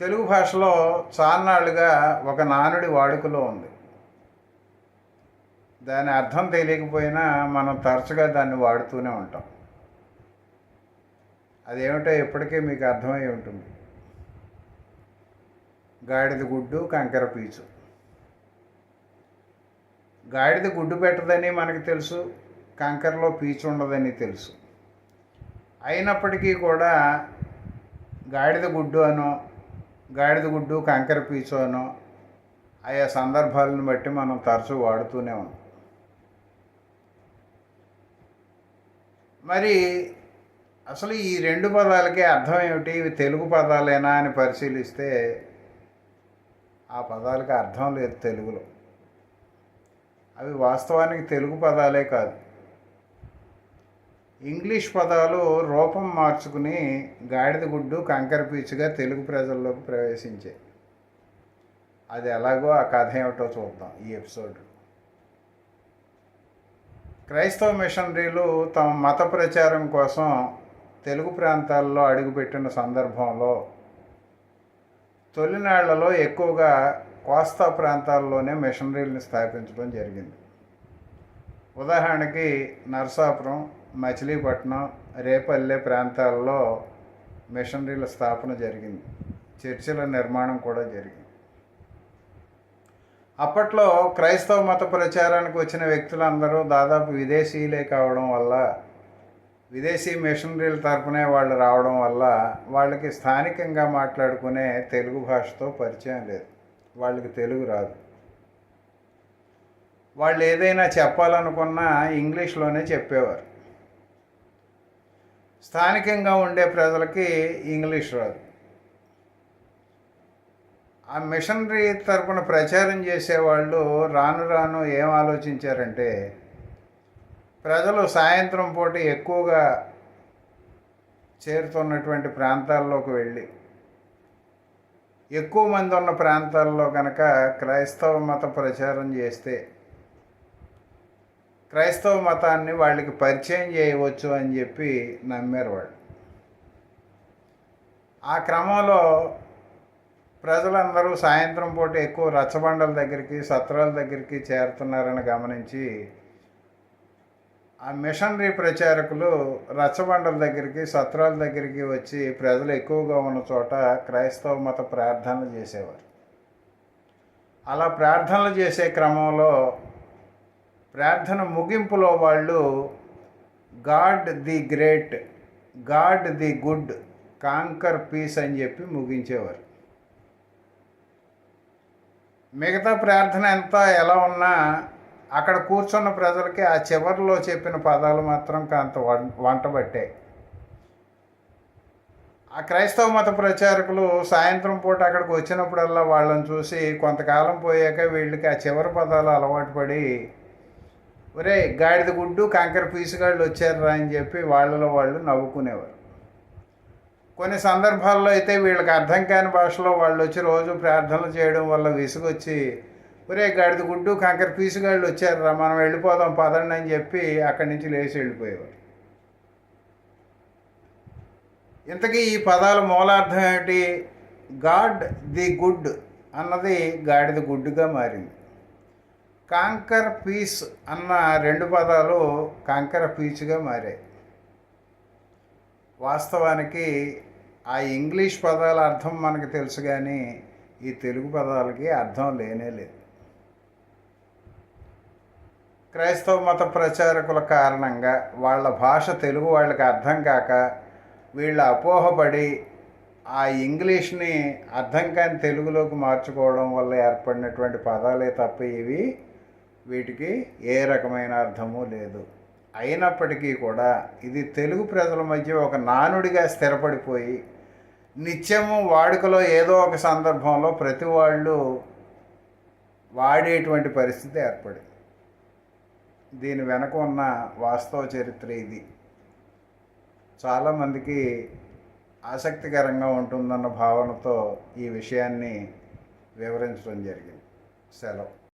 తెలుగు భాషలో చాన్నాళ్ళుగా ఒక నానుడి వాడుకలో ఉంది. దాని అర్థం తెలియకపోయినా మనం తరచుగా దాన్ని వాడుతూనే ఉంటాం. అదేమిటో ఇప్పటికే మీకు అర్థమై ఉంటుంది. గాడిద గుడ్డు కంకర పీచు. గాడిద గుడ్డు పెట్టదని మనకు తెలుసు కంకరలో పీచు ఉండదని తెలుసు. అయినప్పటికీ కూడా గాడిద గుడ్డు అనో గాడిదగుడ్డు కంకర పీచోను ఆయా సందర్భాలను బట్టి మనం తరచూ వాడుతూనే ఉన్నాం. మరి అసలు ఈ రెండు పదాలకి అర్థం ఏమిటి? ఇవి తెలుగు పదాలేనా అని పరిశీలిస్తే ఆ పదాలకి అర్థం లేదు తెలుగులో. అవి వాస్తవానికి తెలుగు పదాలే కాదు. ఇంగ్లీష్ పదాలు రూపం మార్చుకుని గాడిద గుడ్డు కంకర పీచుగా తెలుగు ప్రజల్లోకి ప్రవేశించాయి అది ఎలాగో ఆ కథ ఏమిటో చూద్దాం ఈ ఎపిసోడ్. క్రైస్తవ మిషనరీలు తమ మత ప్రచారం కోసం తెలుగు ప్రాంతాల్లో అడుగుపెట్టిన సందర్భంలో తొలినాళ్ళలో ఎక్కువగా కోస్తా ప్రాంతాల్లోనే మిషనరీలను స్థాపించడం జరిగింది. ఉదాహరణకి నరసాపురం మచిలీపట్నం రేపల్లె ప్రాంతాల్లో మిషనరీల స్థాపన జరిగింది. చర్చిల నిర్మాణం కూడా జరిగింది. అప్పట్లో క్రైస్తవ మత ప్రచారానికి వచ్చిన వ్యక్తులందరూ దాదాపు విదేశీయులే కావడం వల్ల విదేశీ మిషనరీల తరపునే వాళ్ళు రావడం వల్ల వాళ్ళకి స్థానికంగా మాట్లాడుకునే తెలుగు భాషతో పరిచయం లేదు. వాళ్ళకి తెలుగు రాదు. వాళ్ళు ఏదైనా చెప్పాలనుకున్నా ఇంగ్లీష్లోనే చెప్పేవారు. స్థానికంగా ఉండే ప్రజలకి ఇంగ్లీష్ రాదు. ఆ మిషనరీ తరపున ప్రచారం చేసేవాళ్ళు రాను రాను ఏం ఆలోచించారంటే ప్రజలు సాయంత్రం పూట ఎక్కువగా చేరుతున్నటువంటి ప్రాంతాల్లోకి వెళ్ళి ఎక్కువ మంది ఉన్న ప్రాంతాల్లో కనుక క్రైస్తవ మత ప్రచారం చేస్తే క్రైస్తవ మతాన్ని వాళ్ళకి పరిచయం చేయవచ్చు అని చెప్పి నమ్మారు వాళ్ళు. ఆ క్రమంలో ప్రజలందరూ సాయంత్రం పూట ఎక్కువ రచ్చబండల దగ్గరికి సత్రాల దగ్గరికి చేరుతున్నారని గమనించి ఆ మిషనరీ ప్రచారకులు రచ్చబండల దగ్గరికి సత్రాల దగ్గరికి వచ్చి ప్రజలు ఎక్కువగా ఉన్న చోట క్రైస్తవ మత ప్రార్థనలు చేసేవారు. అలా ప్రార్థనలు చేసే క్రమంలో ప్రార్థన ముగింపులో వాళ్ళు God the great God the good conquer peace అని చెప్పి ముగించేవారు. మిగతా ప్రార్థన ఎంత ఎలా ఉన్నా అక్కడ కూర్చున్న ప్రజలకి ఆ చివరిలో చెప్పిన పదాలు మాత్రం కాంత వం- వంటబట్టాయి ఆ క్రైస్తవ మత ప్రచారకులు సాయంత్రం పూట అక్కడికి వచ్చినప్పుడల్లా వాళ్ళని చూసి కొంతకాలం పోయాక వీళ్ళకి ఆ చివరి పదాలు అలవాటు పడి ఒరే గాడిద గుడ్డు కంకర పీసుగాళ్ళు వచ్చారురా అని చెప్పి వాళ్ళలో వాళ్ళు నవ్వుకునేవారు. కొన్ని సందర్భాల్లో అయితే వీళ్ళకి అర్థం కాని భాషలో వాళ్ళు వచ్చి రోజు ప్రార్థనలు చేయడం వల్ల విసుగొచ్చి ఒరే గాడిద గుడ్డు కంకర పీసుగాళ్ళు వచ్చారురా మనం వెళ్ళిపోదాం పదండి అని చెప్పి అక్కడి నుంచి లేచి వెళ్ళిపోయేవారు. ఇంతకీ ఈ పదాల మూలార్థం ఏమిటి? గాడ్ ది గుడ్ అన్నది గాడిద గుడ్డుగా మారింది. కాంకర్ పీస్ అన్న రెండు పదాలు కాంకర పీచుగా మారాయి. వాస్తవానికి ఆ ఇంగ్లీష్ పదాల అర్థం మనకు తెలుసు కానీ ఈ తెలుగు పదాలకి అర్థం లేనే లేదు. క్రైస్తవ మత ప్రచారకుల కారణంగా వాళ్ళ భాష తెలుగు వాళ్ళకి అర్థం కాక వీళ్ళ అపోహపడి ఆ ఇంగ్లీష్ని అర్థం కాని తెలుగులోకి మార్చుకోవడం వల్ల ఏర్పడినటువంటి పదాలే తప్ప ఇవి వీటికి ఏ రకమైన అర్థము లేదు. అయినప్పటికీ కూడా ఇది తెలుగు ప్రజల మధ్య ఒక నానుడిగా స్థిరపడిపోయి నిత్యము వాడుకలో ఏదో ఒక సందర్భంలో ప్రతి వాళ్ళు వాడేటువంటి పరిస్థితి ఏర్పడింది. దీని వెనక ఉన్న వాస్తవ చరిత్ర ఇది. చాలామందికి ఆసక్తికరంగా ఉంటుందన్న భావనతో ఈ విషయాన్ని వివరించడం జరిగింది. సెలవు.